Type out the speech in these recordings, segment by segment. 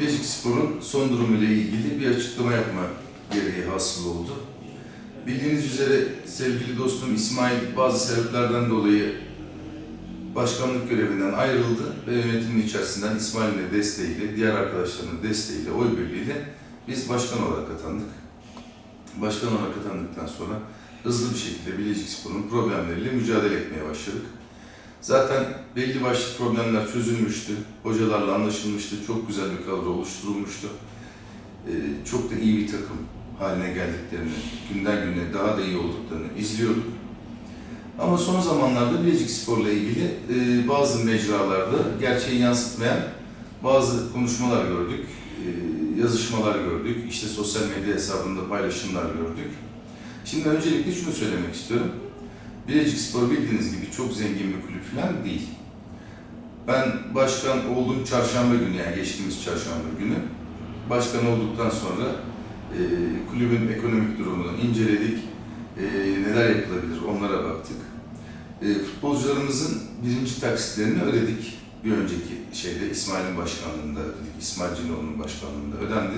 Bilecik Spor'un son durumu ile ilgili bir açıklama yapma gereği hasıl oldu. Bildiğiniz üzere sevgili dostum İsmail bazı sebeplerden dolayı başkanlık görevinden ayrıldı ve yönetimin içerisinden İsmail'in de desteğiyle, diğer arkadaşlarının desteğiyle, oy birliğiyle biz başkan olarak atandık. Başkan olarak atandıktan sonra hızlı bir şekilde Bilecik Spor'un problemleriyle mücadele etmeye başladık. Zaten belli başlı problemler çözülmüştü, hocalarla anlaşılmıştı, çok güzel bir kadro oluşturulmuştu. Ee, çok da iyi bir takım haline geldiklerini, günden güne daha da iyi olduklarını izliyorduk. Ama son zamanlarda Bilecik Spor'la ilgili e, bazı mecralarda gerçeği yansıtmayan bazı konuşmalar gördük, e, yazışmalar gördük, işte sosyal medya hesabında paylaşımlar gördük. Şimdi öncelikle şunu söylemek istiyorum. Bilecik Spor bildiğiniz gibi çok zengin bir kulüp falan değil. Ben başkan olduğum çarşamba günü, yani geçtiğimiz çarşamba günü, başkan olduktan sonra e, kulübün ekonomik durumunu inceledik, e, neler yapılabilir onlara baktık. E, futbolcularımızın birinci taksitlerini ödedik. Bir önceki şeyde İsmail'in başkanlığında ödedik, İsmail Cinoğlu'nun başkanlığında ödendi.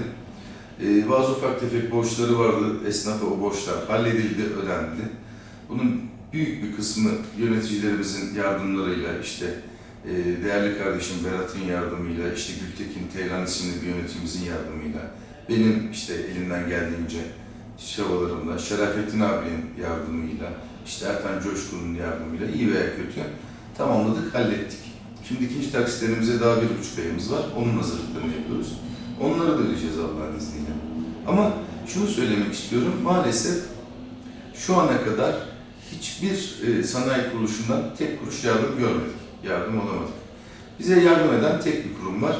E, bazı ufak tefek borçları vardı, esnafa o borçlar halledildi, ödendi. Bunun büyük bir kısmı yöneticilerimizin yardımlarıyla, işte e, değerli kardeşim Berat'ın yardımıyla, işte Gültekin Teylan isimli bir yöneticimizin yardımıyla, benim işte elimden geldiğince çabalarımla, Şerafettin abinin yardımıyla, işte Ertan Coşkun'un yardımıyla iyi veya kötü tamamladık, hallettik. Şimdi ikinci taksitlerimize daha bir buçuk ayımız var. Onun hazırlıklarını yapıyoruz. Onları da ödeyeceğiz Allah'ın izniyle. Ama şunu söylemek istiyorum. Maalesef şu ana kadar hiçbir e, sanayi kuruluşundan tek kuruş yardım görmedik. Yardım olamadık. Bize yardım eden tek bir kurum var.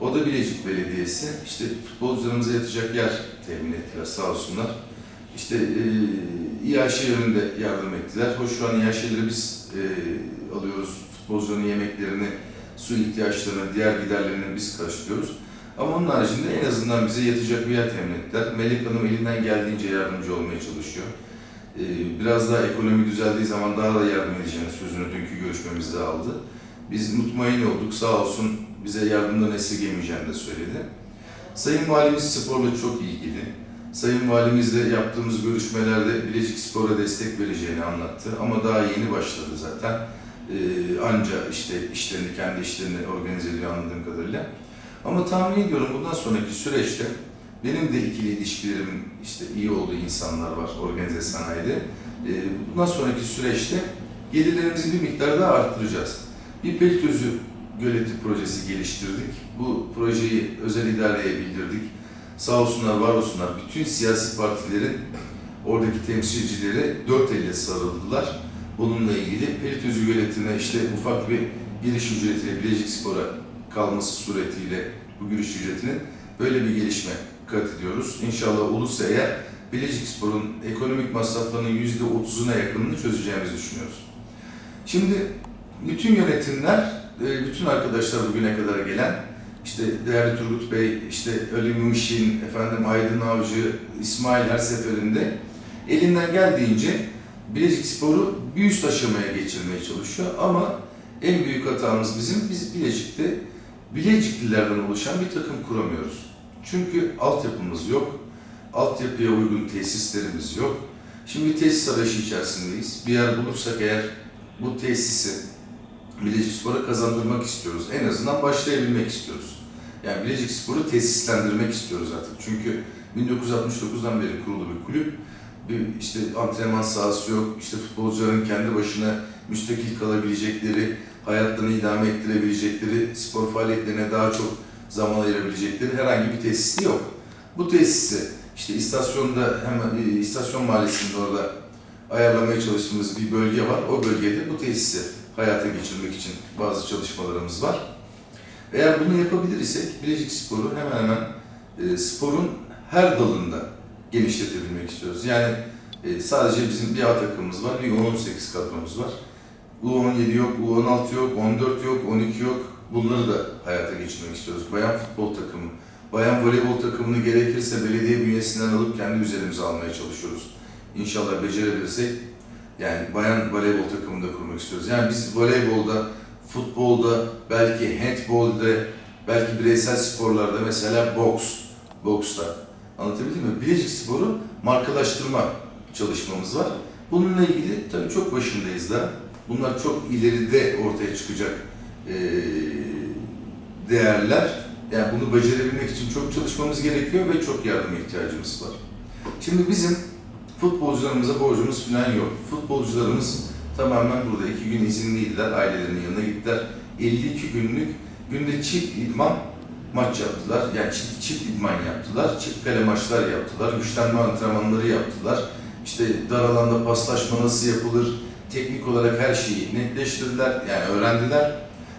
O da Bilecik Belediyesi. İşte futbolcularımıza yatacak yer temin ettiler sağ olsunlar. İşte e, yönünde yardım ettiler. Hoş şu an İHŞ'leri biz e, alıyoruz. Futbolcuların yemeklerini, su ihtiyaçlarını, diğer giderlerini biz karşılıyoruz. Ama onun haricinde en azından bize yatacak bir yer temin ettiler. Melek Hanım elinden geldiğince yardımcı olmaya çalışıyor. Ee, Biraz daha ekonomi düzeldiği zaman daha da yardım edeceğini sözünü dünkü görüşmemizde aldı. Biz mutmain olduk, sağ olsun bize yardımdan esirgemeyeceğini de söyledi. Sayın Valimiz sporla çok ilgili. Sayın Valimizle yaptığımız görüşmelerde Bilecik Spor'a destek vereceğini anlattı. Ama daha yeni başladı zaten. Ee, anca işte işlerini, kendi işlerini organize ediyor anladığım kadarıyla. Ama tahmin ediyorum bundan sonraki süreçte benim de ikili ilişkilerim işte iyi olduğu insanlar var organize sanayide. Ee, bundan sonraki süreçte gelirlerimizi bir miktar daha arttıracağız. Bir Pelitözü Göleti projesi geliştirdik. Bu projeyi özel idareye bildirdik. Sağ olsunlar, var olsunlar. Bütün siyasi partilerin oradaki temsilcileri dört elle sarıldılar. Bununla ilgili Pelitözü Göleti'ne işte ufak bir giriş ücretiyle Bilecik Spor'a kalması suretiyle bu giriş ücretinin böyle bir gelişme kat ediyoruz. İnşallah olursa eğer Bilecik Spor'un ekonomik masraflarının yüzde otuzuna yakınını çözeceğimizi düşünüyoruz. Şimdi bütün yönetimler, e, bütün arkadaşlar bugüne kadar gelen, işte değerli Turgut Bey, işte Ali Muşin, efendim Aydın Avcı, İsmail her seferinde elinden geldiğince Bilecik Spor'u bir üst aşamaya geçirmeye çalışıyor ama en büyük hatamız bizim, biz Bilecik'te Bileciklilerden oluşan bir takım kuramıyoruz. Çünkü altyapımız yok, altyapıya uygun tesislerimiz yok. Şimdi tesis arayışı içerisindeyiz. Bir yer bulursak eğer bu tesisi Bilecik Spor'a kazandırmak istiyoruz. En azından başlayabilmek istiyoruz. Yani Bilecik Spor'u tesislendirmek istiyoruz artık. Çünkü 1969'dan beri kurulu bir kulüp. Bir işte antrenman sahası yok, işte futbolcuların kendi başına müstakil kalabilecekleri, hayatlarını idame ettirebilecekleri, spor faaliyetlerine daha çok zaman ayırabilecekleri herhangi bir tesisi yok. Bu tesisi işte istasyonda hemen istasyon mahallesinde orada ayarlamaya çalıştığımız bir bölge var. O bölgede bu tesisi hayata geçirmek için bazı çalışmalarımız var. Eğer bunu yapabilir isek Bilecik Spor'u hemen hemen e, sporun her dalında genişletebilmek istiyoruz. Yani e, sadece bizim bir A takımımız var, bir U18 kadromuz var. U17 yok, U16 yok, 14 yok, 12 yok. Bunları da hayata geçirmek istiyoruz. Bayan futbol takımı, bayan voleybol takımını gerekirse belediye bünyesinden alıp kendi üzerimize almaya çalışıyoruz. İnşallah becerebilirsek yani bayan voleybol takımını da kurmak istiyoruz. Yani biz voleybolda, futbolda, belki handbolda Belki bireysel sporlarda mesela boks, boksta. Anlatabildim mi? Bilecik sporu markalaştırma çalışmamız var. Bununla ilgili tabii çok başındayız da. Bunlar çok ileride ortaya çıkacak eee, değerler. Yani bunu becerebilmek için çok çalışmamız gerekiyor ve çok yardıma ihtiyacımız var. Şimdi bizim futbolcularımıza borcumuz falan yok. Futbolcularımız tamamen burada iki gün izinliydiler, ailelerinin yanına gittiler. 52 günlük günde çift idman maç yaptılar. Yani çift, çift idman yaptılar, çift kale maçlar yaptılar, güçlenme antrenmanları yaptılar. İşte dar alanda paslaşma nasıl yapılır, teknik olarak her şeyi netleştirdiler, yani öğrendiler.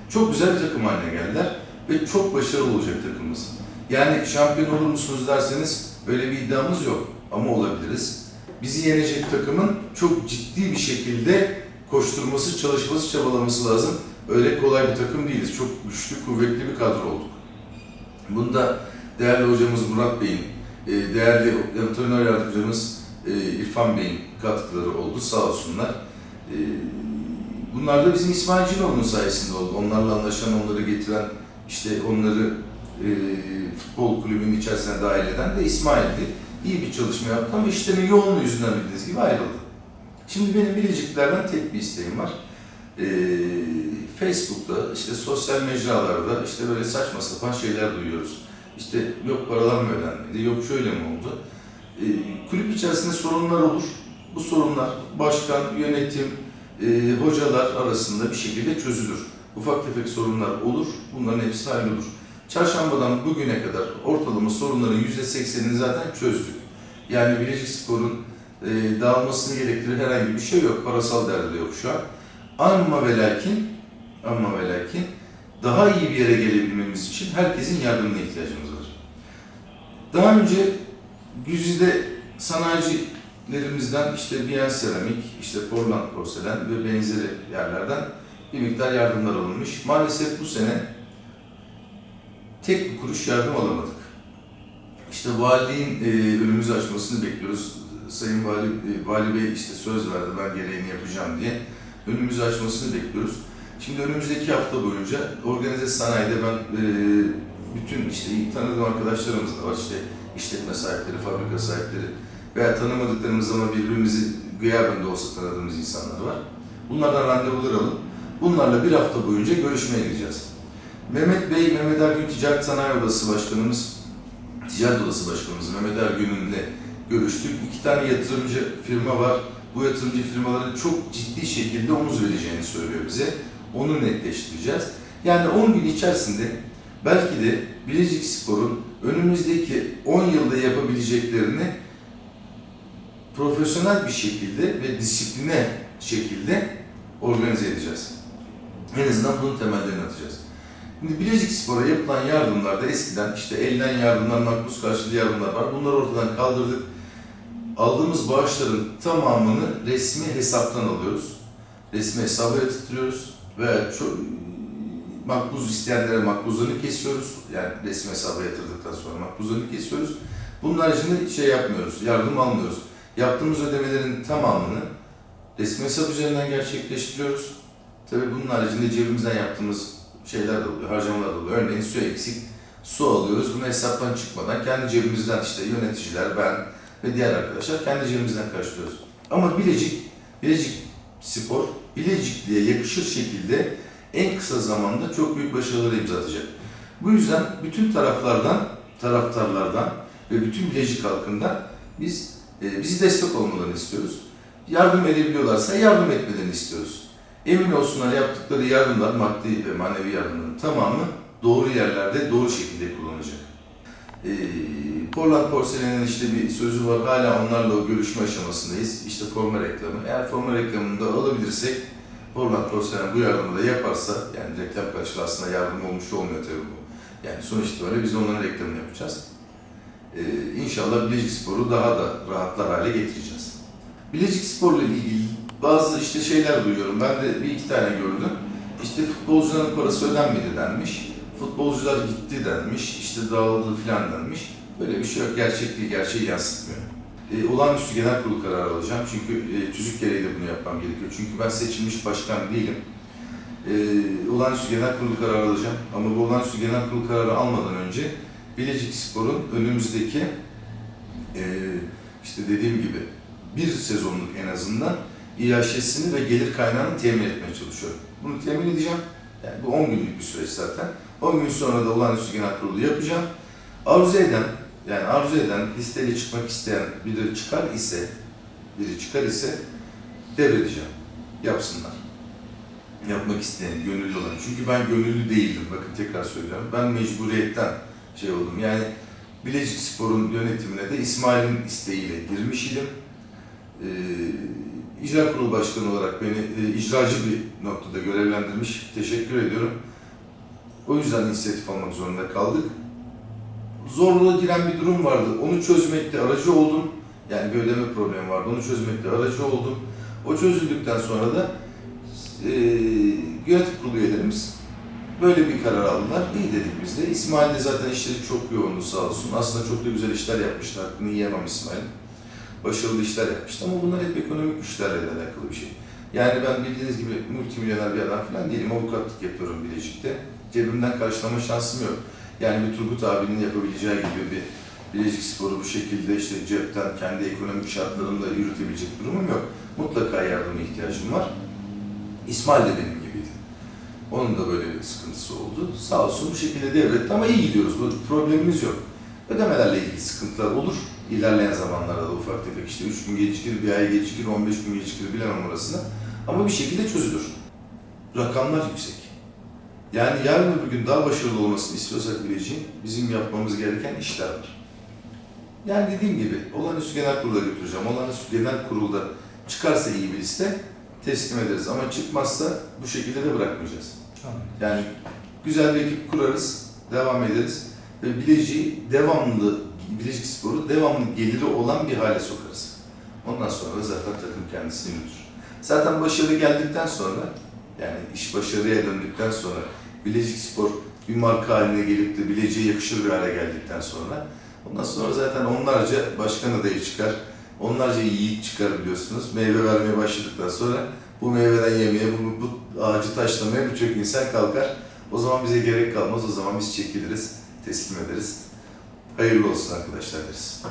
Çok güzel bir takım haline geldiler ve çok başarılı olacak takımımız. Yani şampiyon olur musunuz derseniz öyle bir iddiamız yok ama olabiliriz. Bizi yenecek takımın çok ciddi bir şekilde koşturması, çalışması, çabalaması lazım. Öyle kolay bir takım değiliz. Çok güçlü, kuvvetli bir kadro olduk. Bunda değerli hocamız Murat Bey'in, e, değerli antrenör yardımcımız e, İrfan Bey'in katkıları oldu sağ olsunlar. Bunlar da bizim İsmail Cinoğlu'nun sayesinde oldu. Onlarla anlaşan, onları getiren, işte onları e, futbol kulübünün içerisine dahil eden de İsmail'di. İyi bir çalışma yaptı ama işlerin yoğunluğu yüzünden bildiğiniz gibi ayrıldı. Şimdi benim Bileciklerden tek bir isteğim var. E, Facebook'ta, işte sosyal mecralarda işte böyle saçma sapan şeyler duyuyoruz. İşte yok paralar mı ödenmedi, yok şöyle mi oldu? E, kulüp içerisinde sorunlar olur. Bu sorunlar başkan, yönetim, e, hocalar arasında bir şekilde çözülür. Ufak tefek sorunlar olur, bunların hepsi hallolur. Çarşambadan bugüne kadar ortalama sorunların %80'ini zaten çözdük. Yani Bilecik Spor'un e, dağılmasını gerektiren herhangi bir şey yok, parasal derdi de yok şu an. Ama ve lakin, ama ve lakin daha iyi bir yere gelebilmemiz için herkesin yardımına ihtiyacımız var. Daha önce Güzide sanayicilerimizden işte Biyen Seramik, işte Portland Porselen ve benzeri yerlerden bir miktar yardımlar alınmış. Maalesef bu sene tek bir kuruş yardım alamadık. İşte valiliğin e, önümüzü açmasını bekliyoruz. Sayın Vali, e, Vali Bey işte söz verdi ben gereğini yapacağım diye. Önümüzü açmasını bekliyoruz. Şimdi önümüzdeki hafta boyunca organize sanayide ben e, bütün işte tanıdığım arkadaşlarımız da var. işte işletme sahipleri, fabrika sahipleri veya tanımadıklarımız ama birbirimizi gıyaben de olsa tanıdığımız insanlar var. Bunlardan randevular alıp bunlarla bir hafta boyunca görüşmeye gideceğiz. Mehmet Bey, Mehmet Ergün Ticaret Sanayi Odası Başkanımız, Ticaret Odası Başkanımız Mehmet Ergün'le görüştük. İki tane yatırımcı firma var. Bu yatırımcı firmaların çok ciddi şekilde omuz vereceğini söylüyor bize. Onu netleştireceğiz. Yani 10 gün içerisinde belki de Bilecik Spor'un önümüzdeki 10 yılda yapabileceklerini profesyonel bir şekilde ve disipline şekilde organize edeceğiz. En azından bunun temellerini atacağız. Şimdi Bilecik Spor'a yapılan yardımlarda eskiden işte elden yardımlar, makbuz karşılığı yardımlar var. Bunları ortadan kaldırdık. Aldığımız bağışların tamamını resmi hesaptan alıyoruz. Resmi hesaba yatırtıyoruz ve çok makbuz isteyenlere makbuzlarını kesiyoruz. Yani resmi hesaba yatırdıktan sonra makbuzlarını kesiyoruz. Bunun haricinde şey yapmıyoruz, yardım almıyoruz. Yaptığımız ödemelerin tamamını resmi hesap üzerinden gerçekleştiriyoruz. Tabii bunun haricinde cebimizden yaptığımız şeyler de oluyor, harcamalar da oluyor. Örneğin su eksik, su alıyoruz. Bunu hesaptan çıkmadan kendi cebimizden işte yöneticiler, ben ve diğer arkadaşlar kendi cebimizden karşılıyoruz. Ama Bilecik, Bilecik Spor, Bilecikli'ye yakışır şekilde en kısa zamanda çok büyük başarıları imza atacak. Bu yüzden bütün taraflardan, taraftarlardan ve bütün Bilecik halkından biz e, bizi destek olmalarını istiyoruz. Yardım edebiliyorlarsa yardım etmelerini istiyoruz. Emin olsunlar yaptıkları yardımlar, maddi ve manevi yardımların tamamı doğru yerlerde doğru şekilde kullanacak. E, Portland Porselen'in işte bir sözü var, hala onlarla o görüşme aşamasındayız. İşte forma reklamı. Eğer forma reklamını da alabilirsek, Portland Porselen bu yardımı da yaparsa, yani reklam karşılığı aslında yardım olmuş olmuyor tabii bu. Yani sonuçta öyle biz onların reklamını yapacağız. Ee, inşallah Bilecik Spor'u daha da rahatlar hale getireceğiz. Bilecik Spor'la ilgili bazı işte şeyler duyuyorum. Ben de bir iki tane gördüm. İşte futbolcuların parası ödenmedi denmiş. Futbolcular gitti denmiş. işte dağıldı filan denmiş. Böyle bir şey yok. Gerçek değil, gerçeği yansıtmıyor. E, olağanüstü genel kurul kararı alacağım. Çünkü e, tüzük gereği de bunu yapmam gerekiyor. Çünkü ben seçilmiş başkan değilim. e, olağanüstü genel kurulu kararı alacağım. Ama bu olağanüstü genel kurulu kararı almadan önce Bilecik Spor'un önümüzdeki e, işte dediğim gibi bir sezonluk en azından İHŞ'sini ve gelir kaynağını temin etmeye çalışıyorum. Bunu temin edeceğim. Yani bu 10 günlük bir süreç zaten. 10 gün sonra da olağanüstü genel kurulu yapacağım. Arzu eden, yani arzu eden, listeye çıkmak isteyen biri çıkar ise, biri çıkar ise devredeceğim. Yapsınlar. Yapmak isteyen, gönüllü olan. Çünkü ben gönüllü değildim. Bakın tekrar söylüyorum. Ben mecburiyetten şey oldum. Yani Bilecik Spor'un yönetimine de İsmail'in isteğiyle girmiş idim. Ee, İcra Kurulu Başkanı olarak beni e, icracı bir noktada görevlendirmiş. Teşekkür ediyorum. O yüzden inisiyatif almak zorunda kaldık. Zorluğa giren bir durum vardı. Onu çözmekte aracı oldum. Yani bir ödeme problemi vardı. Onu çözmekte aracı oldum. O çözüldükten sonra da e, yönetim kurulu üyelerimiz böyle bir karar aldılar. İyi dedik biz de. İsmail de zaten işleri çok yoğundu sağ olsun. Aslında çok da güzel işler yapmıştı. Hakkını yiyemem İsmail'in. Başarılı işler yapmıştı ama bunlar hep ekonomik güçlerle de alakalı bir şey. Yani ben bildiğiniz gibi multimilyoner bir adam falan değilim. Avukatlık yapıyorum Bilecik'te. Cebimden karşılama şansım yok. Yani bir Turgut abinin yapabileceği gibi bir Bilecik Spor'u bu şekilde işte cepten kendi ekonomik şartlarımla yürütebilecek durumum yok. Mutlaka yardıma ihtiyacım var. İsmail de benim. Onun da böyle bir sıkıntısı oldu. Sağ olsun bu şekilde devretti ama iyi gidiyoruz. Bu problemimiz yok. Ödemelerle ilgili sıkıntılar olur. İlerleyen zamanlarda da ufak tefek işte 3 gün gecikir, bir ay gecikir, 15 gün gecikir bilemem orasını. Ama bir şekilde çözülür. Rakamlar yüksek. Yani yarın öbür gün daha başarılı olmasını istiyorsak bileceğim bizim yapmamız gereken işler var. Yani dediğim gibi olağanüstü genel kurula götüreceğim. Olağanüstü genel kurulda çıkarsa iyi bir liste teslim ederiz. Ama çıkmazsa bu şekilde de bırakmayacağız. Yani güzel bir ekip kurarız, devam ederiz ve Bilecik'i devamlı, Bilecik Spor'u devamlı geliri olan bir hale sokarız. Ondan sonra zaten takım kendisini yürütür. Zaten başarı geldikten sonra, yani iş başarıya döndükten sonra Bilecik Spor bir marka haline gelip de Bilecik'e yakışır bir hale geldikten sonra ondan sonra zaten onlarca başkan adayı çıkar, onlarca yiğit çıkar biliyorsunuz. Meyve vermeye başladıktan sonra bu meyveden yemeye, bu, bu ağacı taşlamaya birçok insan kalkar. O zaman bize gerek kalmaz, o zaman biz çekiliriz, teslim ederiz. Hayırlı olsun arkadaşlar deriz.